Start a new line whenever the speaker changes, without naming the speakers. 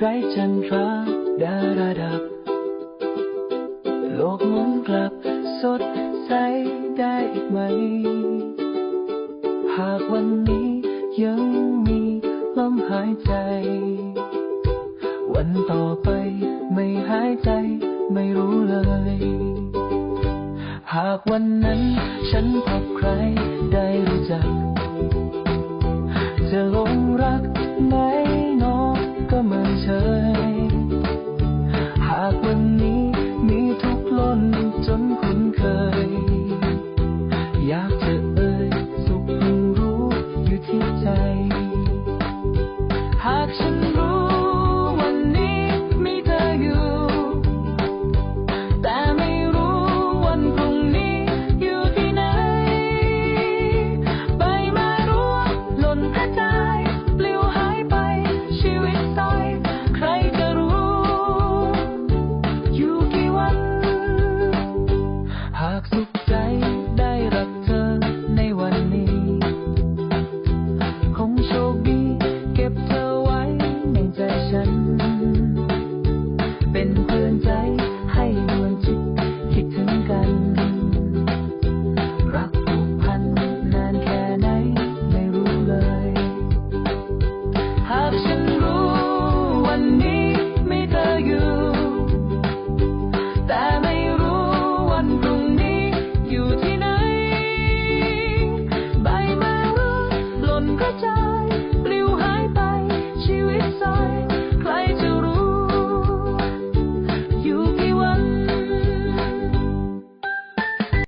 ไร้จันฟ้าดาราดับ โลกหมุนกลับสดใสได้อีกไหม หากวันนี้ยังมีลมหายใจ วันต่อไปไม่หายใจไม่รู้เลย หากวันนั้นฉันพบใคร คุ้